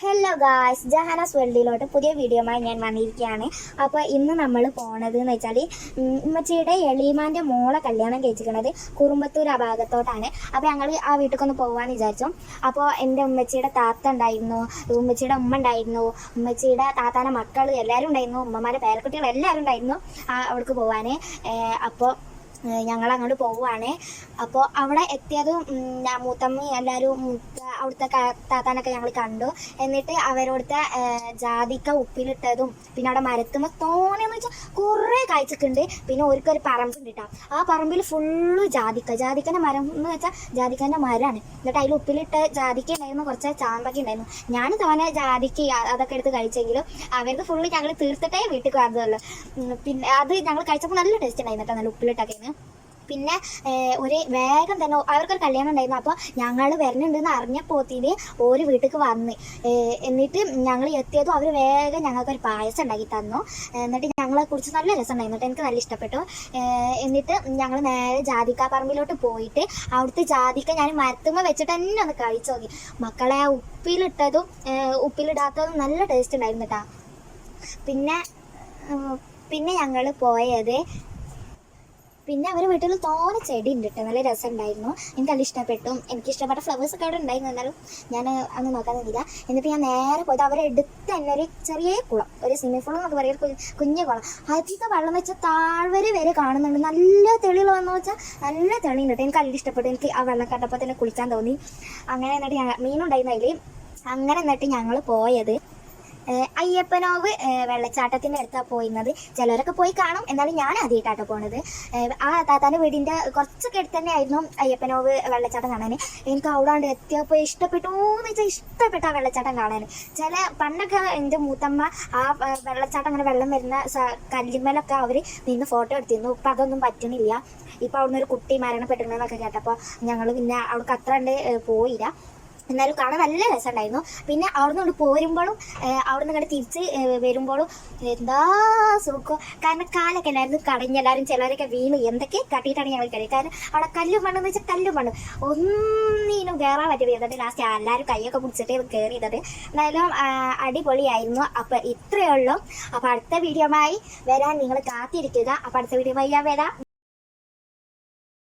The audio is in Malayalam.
ഹലോ ഗായ്സ് ജഹാനാസ് വേൾഡിലോട്ട് പുതിയ വീഡിയോയുമായി ഞാൻ വന്നിരിക്കുകയാണ്. അപ്പോൾ ഇന്ന് നമ്മൾ പോണത് എന്ന് വെച്ചാൽ ഉമ്മച്ചിയുടെ എളീമാന്റെ മോളെ കല്യാണം കഴിച്ചിരിക്കുന്നത് കുറുമ്പത്തൂർ ആ ഭാഗത്തോട്ടാണ്. അപ്പോൾ ഞങ്ങൾ ആ വീട്ടിലേക്കൊന്ന് പോകാമെന്ന് വിചാരിച്ചു. അപ്പോൾ എന്റെ ഉമ്മച്ചിയുടെ താത്ത ഉണ്ടായിരുന്നു ഉമ്മച്ചിയുടെ ഉമ്മ ഉണ്ടായിരുന്നു ഉമ്മച്ചിയുടെ താത്താന്റെ മക്കൾ എല്ലാവരും ഉണ്ടായിരുന്നു ഉമ്മമാരുടെ പേരക്കുട്ടികൾ എല്ലാവരും ഉണ്ടായിരുന്നു അവിടേക്ക് പോകാൻ അപ്പോൾ ഞങ്ങൾ അങ്ങോട്ട് പോവുകയാണ് അപ്പോൾ അവിടെ എത്തിയതും മൂത്തമ്മ എല്ലാവരും അവിടുത്തെ താത്താനൊക്കെ ഞങ്ങൾ കണ്ടു. എന്നിട്ട് അവരവിടുത്തെ ജാതിക്ക ഉപ്പിലിട്ടതും പിന്നെ അവിടെ മരത്തുമ്പോൾ തോനെന്ന് വെച്ചാൽ കുറേ കാഴ്ചക്കുണ്ട് പിന്നെ ഒരിക്കൊരു പറമ്പുണ്ട് കേട്ടോ ആ പറമ്പിൽ ഫുള്ള് ജാതിക്ക. ജാതിക്കന്റെ മരം എന്ന് വെച്ചാൽ ജാതിക്കന്റെ മരമാണ് എന്നിട്ട് അതിൽ ഉപ്പിലിട്ട് ജാതിക്ക ഉണ്ടായിരുന്നു കുറച്ച് ചാമ്പക്ക ഉണ്ടായിരുന്നു ഞാൻ തോനെ ജാതിക്ക അതൊക്കെ എടുത്ത് കഴിച്ചെങ്കിലും അവർക്ക് ഫുള്ള് ഞങ്ങൾ തീർത്തിട്ടേ വീട്ടിൽ കാണുന്നതല്ലോ പിന്നെ അത് ഞങ്ങൾ കഴിച്ചപ്പോൾ നല്ല ടേസ്റ്റ് ഉണ്ടായിരുന്നു കേട്ടോ നല്ല ഉപ്പിലിട്ടൊക്കെ പിന്നെ ഒരു വേഗം തന്നെ അവർക്കൊരു കല്യാണം ഉണ്ടായിരുന്നു. അപ്പോൾ ഞങ്ങൾ വരുന്നുണ്ടെന്ന് അറിഞ്ഞപ്പോത്തിന് ഒരു വീട്ടിലേക്ക് വന്ന്. എന്നിട്ട് ഞങ്ങൾ എത്തിയതും അവർ വേഗം ഞങ്ങൾക്കൊരു പായസം ഉണ്ടാക്കി തന്നു. എന്നിട്ട് ഞങ്ങളെ കുറിച്ച് നല്ല രസം ഉണ്ടായിരുന്നു കേട്ടോ. എനിക്ക് നല്ല ഇഷ്ടപ്പെട്ടു. എന്നിട്ട് ഞങ്ങൾ നേരെ ജാതിക്ക പറമ്പിലോട്ട് പോയിട്ട് അവിടുത്തെ ജാതിക്ക ഞാൻ മരത്തുമ്പോൾ വെച്ചിട്ട് തന്നെ ഒന്ന് കഴിച്ചു നോക്കി. മക്കളെ ആ ഉപ്പിലിട്ടതും ഉപ്പിലിടാത്തതും നല്ല ടേസ്റ്റ് ഉണ്ടായിരുന്നു കേട്ടോ പിന്നെ പിന്നെ ഞങ്ങൾ പോയത് പിന്നെ അവരുടെ വീട്ടിൽ തോനെ ചെടി ഉണ്ട് കേട്ടോ നല്ല രസം ഉണ്ടായിരുന്നു എനിക്ക് അത് ഇഷ്ടപ്പെട്ടു. എനിക്ക് ഇഷ്ടപ്പെട്ട ഫ്ലവേഴ്സ് ഒക്കെ അവിടെ ഉണ്ടായിരുന്നു. എന്നാലും ഞാൻ അന്ന് നോക്കാൻ നിന്നില്ല എന്നിട്ട് ഞാൻ നേരെ പോയത് അവരെടുത്ത് തന്നെ ഒരു ചെറിയ കുളം. ഒരു സ്വിമ്മിംഗ് പൂൾ എന്നൊക്കെ പറയുക കുഞ്ഞു കുളം. അതിലത്തെ വെള്ളം വെച്ച താഴ്വര വരെ കാണുന്നുണ്ട്. നല്ല തെളിയുള്ള വന്നു വെച്ചാൽ നല്ല തെളിയുണ്ട് കേട്ടോ എനിക്ക് അല്ല ഇഷ്ടപ്പെട്ടു. എനിക്ക് ആ വെള്ളം കണ്ടപ്പോൾ തന്നെ കുളിക്കാൻ തോന്നി. അങ്ങനെ എന്നിട്ട് ഞാൻ മീനുണ്ടായിരുന്നു അതിൽ അങ്ങനെ എന്നിട്ട് ഞങ്ങൾ പോയത്. അയ്യപ്പനോവ് വെള്ളച്ചാട്ടത്തിന്റെ അടുത്താണ് പോയിരുന്നത്. ചിലരൊക്കെ പോയി കാണും. എന്നാലും ഞാൻ ആദ്യമായിട്ടാട്ടോ പോണത്. ആ താത്താന്റെ വീടിന്റെ കുറച്ചൊക്കെ അടുത്ത് തന്നെ ആയിരുന്നു അയ്യപ്പനോവ് വെള്ളച്ചാട്ടം കാണാൻ എനിക്ക് അവിടെ കൊണ്ട് എത്തിയപ്പോൾ ഇഷ്ടപ്പെട്ടു എന്ന് വെച്ചാൽ ഇഷ്ടപ്പെട്ട ആ വെള്ളച്ചാട്ടം കാണാൻ ചില പണ്ടൊക്കെ എന്റെ മൂത്തമ്മ ആ വെള്ളച്ചാട്ടം അങ്ങനെ വെള്ളം വരുന്ന കല്ലിമ്മലൊക്കെ അവർ നിന്ന് ഫോട്ടോ എടുത്തിരുന്നു. ഇപ്പം അതൊന്നും പറ്റുന്നില്ല. ഇപ്പം അവിടുന്ന് ഒരു കുട്ടി മരണപ്പെട്ടിരുന്നതെന്നൊക്കെ കേട്ടപ്പോൾ ഞങ്ങൾ പിന്നെ അവിടേക്ക് അത്ര പോയില്ല. എന്നാലും കാണാൻ നല്ല രസമുണ്ടായിരുന്നു. പിന്നെ അവിടുന്ന് കൊണ്ട് പോരുമ്പോഴും അവിടുന്ന് കണ്ട് തിരിച്ച് വരുമ്പോഴും എന്താ സുഖം. കാരണം കാലൊക്കെ എല്ലാവരും കടഞ്ഞ് എല്ലാവരും ചിലരൊക്കെ വീണ് എന്തൊക്കെ തട്ടിയിട്ടാണ് ഞങ്ങൾ കഴിയും കാരണം അവിടെ കല്ലും മണ്ണെന്ന് വെച്ചാൽ കല്ലും മണ്ണ്. ഒന്നിനും കയറാൻ പറ്റില്ല. എന്നിട്ട് ലാസ്റ്റ് എല്ലാവരും കൈയൊക്കെ പിടിച്ചിട്ട് കയറിയത് എന്തായാലും അടിപൊളിയായിരുന്നു. അപ്പം ഇത്രയേ ഉള്ളൂ. അപ്പം അടുത്ത വീഡിയോമായി വരാൻ നിങ്ങൾ കാത്തിരിക്കുക. അപ്പം അടുത്ത വീഡിയോമായി ഞാൻ വരാം.